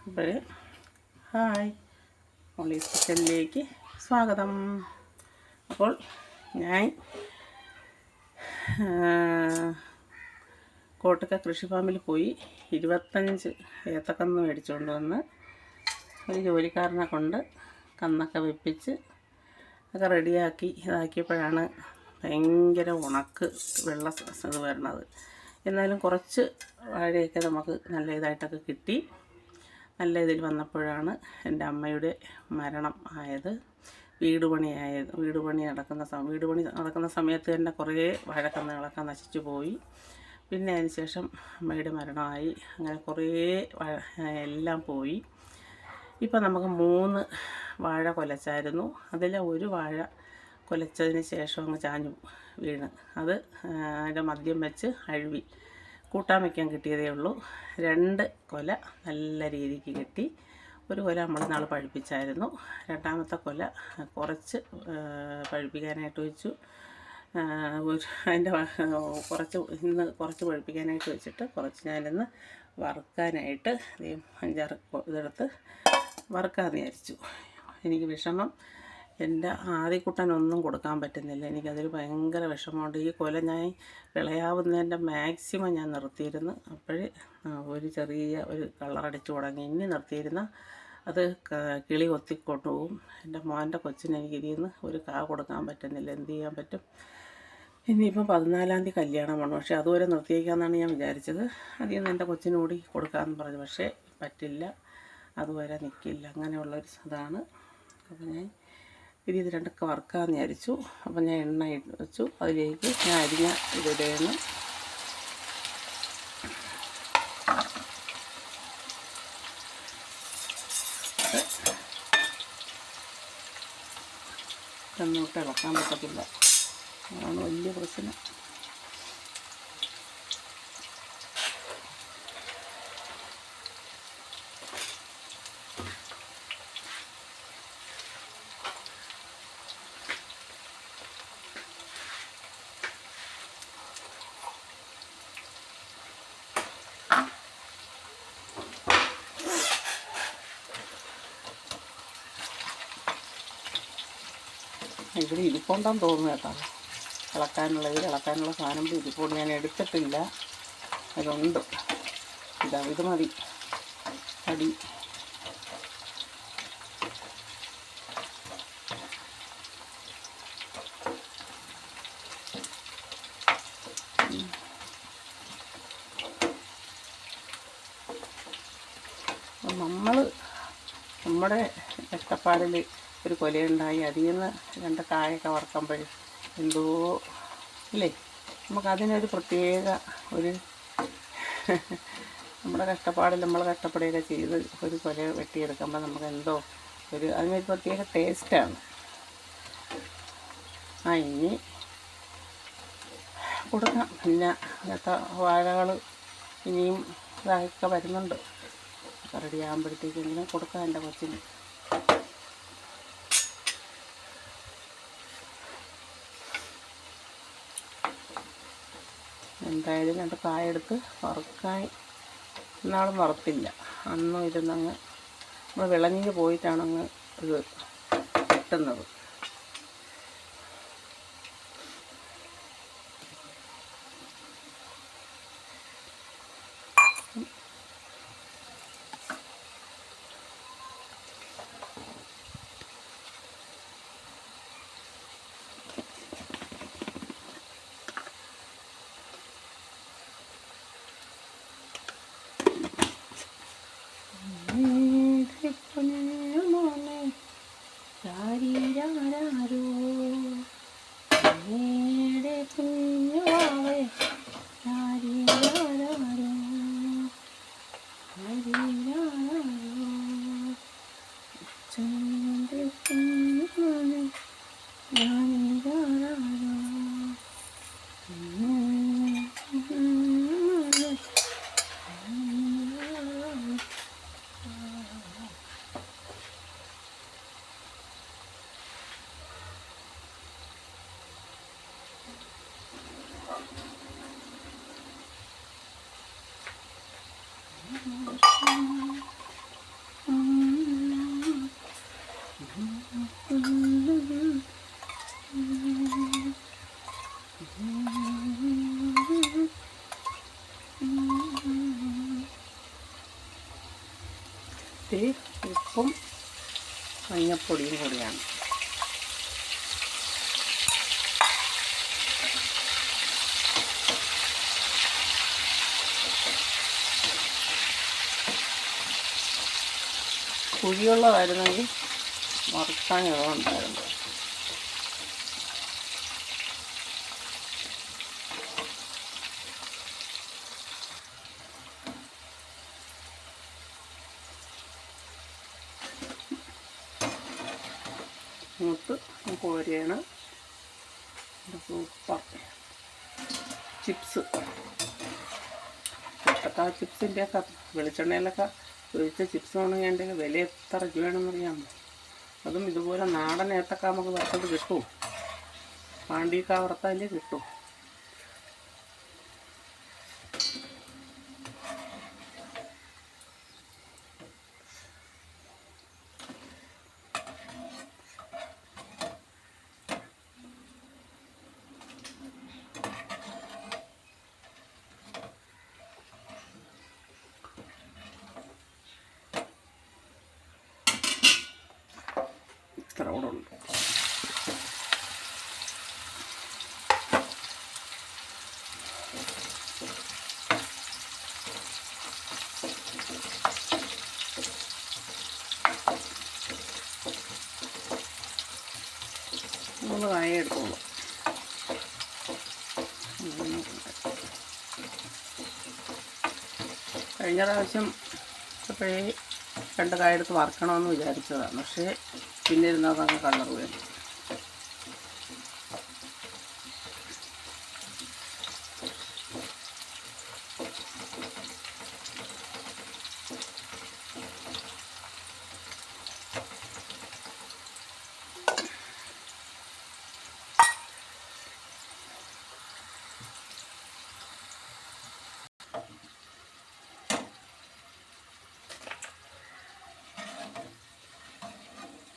അപ്പോൾ hi Molly's കിച്ചണിലേക്ക് സ്വാഗതം. അപ്പോൾ ഞാൻ കോട്ടക്ക കൃഷി ഫാമിൽ പോയി ഇരുപത്തഞ്ച് ഏത്തക്കന്ന് മേടിച്ചുകൊണ്ട് വന്ന് ഒരു ജോലിക്കാരനെ കൊണ്ട് കന്നൊക്കെ വെപ്പിച്ച് ഒക്കെ റെഡിയാക്കി ഇതാക്കിയപ്പോഴാണ് ഭയങ്കര ഉണക്ക് വെള്ള ഇത് വരണത് എന്നാലും കുറച്ച് വാഴയൊക്കെ നമുക്ക് നല്ല ഇതായിട്ടൊക്കെ കിട്ടി. നല്ല ഇതിൽ വന്നപ്പോഴാണ് എന്റെ അമ്മയുടെ മരണം ആയത്. വീട് പണിയായത് വീട് പണി നടക്കുന്ന സമയം വീട് പണി നടക്കുന്ന സമയത്ത് തന്നെ കുറേ വാഴക്കന്നുകളൊക്കെ നശിച്ചു പോയി. പിന്നെ അതിന് ശേഷം അമ്മയുടെ മരണമായി. അങ്ങനെ കുറേ എല്ലാം പോയി. ഇപ്പം നമുക്ക് മൂന്ന് വാഴ കൊലച്ചായിരുന്നു. അതിൽ ഒരു വാഴ കൊലച്ചതിന് ശേഷം അങ്ങ് ചാഞ്ഞു വീണ്. അത് അതിന്റെ മദ്യം വെച്ച് അഴുവി. കൂട്ടാൻ വയ്ക്കാൻ കിട്ടിയതേ ഉള്ളൂ. രണ്ട് കൊല നല്ല രീതിക്ക് കിട്ടി. ഒരു കൊല നമ്മൾ നാൾ പഴുപ്പിച്ചായിരുന്നു. രണ്ടാമത്തെ കൊല കുറച്ച് പഴിപ്പിക്കാനായിട്ട് വെച്ചു. അതിന്റെ കുറച്ച് ഇന്ന് കുറച്ച് പഴുപ്പിക്കാനായിട്ട് വെച്ചിട്ട് കുറച്ച് ഞാനിന്ന് വറുക്കാനായിട്ട് അഞ്ചാറ് ഇതെടുത്ത് വറുക്കാമെന്ന് വിചാരിച്ചു. എനിക്ക് വിഷമം. എന്റെ ആദ്യക്കുട്ടനൊന്നും കൊടുക്കാൻ പറ്റുന്നില്ല. എനിക്കതൊരു ഭയങ്കര വിഷമമുണ്ട്. ഈ കൊല ഞാൻ വിളയാവുന്നതിന്റെ മാക്സിമം ഞാൻ നിർത്തിയിരുന്നു. അപ്പോഴേ ഒരു ചെറിയ ഒരു കളറടിച്ചു തുടങ്ങി. ഇനി നിർത്തിയിരുന്ന അത് കിളി കൊത്തിക്കൊണ്ടുപോകും. എന്റെ മോന്റെ കൊച്ചിന് എനിക്ക് ഇതിൽ നിന്ന് ഒരു കാ കൊടുക്കാൻ പറ്റുന്നില്ല. എന്ത് ചെയ്യാൻ പറ്റും? ഇനിയിപ്പം പതിനാലാം തീയതി കല്യാണമാണ് പക്ഷേ അതുവരെ നിർത്തിയേക്കാമെന്നാണ് ഞാൻ വിചാരിച്ചത്. അതിൽ നിന്ന് എന്റെ കൊച്ചിനൂടി കൊടുക്കാമെന്ന് പറഞ്ഞു. പക്ഷേ പറ്റില്ല. അതുവരെ നിൽക്കില്ല. അങ്ങനെയുള്ളൊരു ഇതാണ്. അപ്പോൾ ഞാൻ ഇത് ഇത് രണ്ടൊക്കെ വറുക്കാമെന്ന് വിചാരിച്ചു. അപ്പം ഞാൻ എണ്ണ വെച്ചു. അതിലേക്ക് ഞാൻ അരിഞ്ഞ ഇതിടേന്ന് ഇതൊന്നും ഇളക്കാൻ പറ്റത്തില്ല. അതാണ് വലിയ പ്രശ്നം. ഇവിടെ ഇരിപ്പുണ്ടെന്ന് തോന്നുന്നു കേട്ടോ. ഇളക്കാനുള്ള ഇളക്കാനുള്ള സാധനം ഇരിപ്പുണ്ട്. ഞാൻ എടുത്തിട്ടില്ല. അതുണ്ട്. ഇതാ ഇത് മതി. അടി നമ്മൾ നമ്മുടെ കഷ്ടപ്പാടിൽ ഒരു കൊലയുണ്ടായി. അതിൽ നിന്ന് രണ്ട് കായൊക്കെ വറക്കുമ്പോൾ എന്തോ ഇല്ലേ നമുക്കതിനൊരു പ്രത്യേക ഒരു നമ്മുടെ കഷ്ടപ്പാടിൽ നമ്മൾ കഷ്ടപ്പെടുകയൊക്കെ ചെയ്ത് ഒരു കൊല വെട്ടിയെടുക്കുമ്പോൾ നമുക്ക് എന്തോ ഒരു അതിനൊരു പ്രത്യേക ടേസ്റ്റാണ് ആ ഇനി കൊടുക്കാം. പിന്നെ അങ്ങനത്തെ വാഴകൾ ഇനിയും ഇതായൊക്കെ വരുന്നുണ്ട്. റെഡി ആകുമ്പോഴത്തേക്കെങ്കിലും കൊടുക്കാം എന്റെ കൊച്ചിന്. എന്തായാലും രണ്ട് കായെടുത്ത് വറുക്കാൻ ഇന്നാളും വറുത്തില്ല. അന്നും ഇരുന്നങ്ങ് നമ്മൾ വിളഞ്ഞ് പോയിട്ടാണങ്ങ് ഇത് കിട്ടുന്നത്. മഞ്ഞപ്പൊടിയും കൂടിയാണ്. കുഴിയുള്ളതായിരുന്നെങ്കിൽ മറക്കാൻ ഇളവുണ്ടായിരുന്നു കോരിയാണ് സൂപ്പർ. ചിപ്സ്. ഇപ്പോഴത്തെ ചിപ്സിന്റെ ഒക്കെ വെളിച്ചെണ്ണയിലൊക്കെ ഒഴിച്ച ചിപ്സ് എന്റെ വില എത്ര രൂപയാണെന്നറിയാമോ? അതും ഇതുപോലെ നാടൻ ഏത്തക്ക നമുക്ക് വറുത്തത് കിട്ടും പാണ്ടിക്ക വറുത്താലേ കിട്ടൂ മൂന്ന് കായ എടുത്തോളൂ. കഴിഞ്ഞ പ്രാവശ്യം അപ്പോഴേ രണ്ട് കായ എടുത്ത് വറക്കണമെന്ന് വിചാരിച്ചതാണ്. പക്ഷേ പിന്നെ ഇരുന്നത് അങ്ങ് കളർ വരും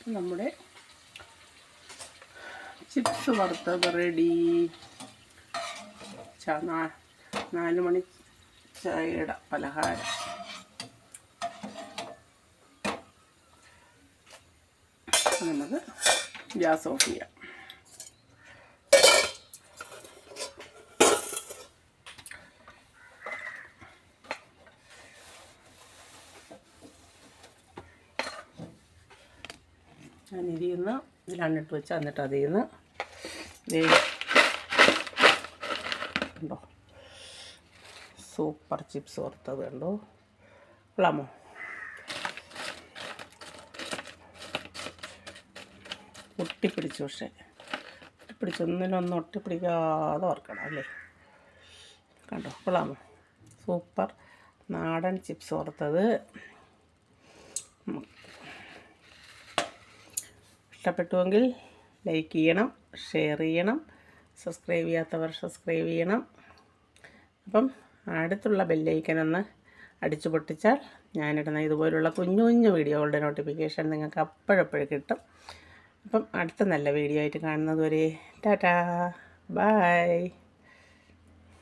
നമ്മുടെ ചിപ്സ് വറുത്തത് റെഡി നാല് മണി ചായയുടെ പലഹാരം. നമുക്ക് ഗ്യാസ് ഓഫ് ചെയ്യാം ഞാൻ ഇതിൽ നിന്ന് ഇതിലണ്ണിട്ട് വെച്ച് എന്നിട്ട് അതിൽ നിന്ന് ഉണ്ടോ സൂപ്പർ ചിപ്സ് ഓർത്തത് കണ്ടോ? കൊള്ളാമോ ഒട്ടിപ്പിടിച്ചു പക്ഷേ. ഒട്ടിപ്പിടിച്ച്. ഒന്നിനൊന്നും ഒട്ടിപ്പിടിക്കാതെ ഓർക്കണം അല്ലേ? കണ്ടോ? കൊള്ളാമോ സൂപ്പർ. നാടൻ ചിപ്സ് വറുത്തത്. ഇഷ്ടപ്പെട്ടുവെങ്കിൽ ലൈക്ക് ചെയ്യണം ഷെയർ ചെയ്യണം സബ്സ്ക്രൈബ് ചെയ്യാത്തവർ സബ്സ്ക്രൈബ് ചെയ്യണം. അപ്പം അടുത്തുള്ള ബെല്ലൈക്കൻ ഒന്ന് അടിച്ചു പൊട്ടിച്ചാൽ ഞാനിടുന്ന ഇതുപോലുള്ള കുഞ്ഞു കുഞ്ഞു വീഡിയോകളുടെ നോട്ടിഫിക്കേഷൻ നിങ്ങൾക്ക് അപ്പോഴപ്പോഴും കിട്ടും. അപ്പം അടുത്ത നല്ല വീഡിയോ ആയിട്ട് കാണുന്നതുവരെ ടാറ്റാ ബായ്.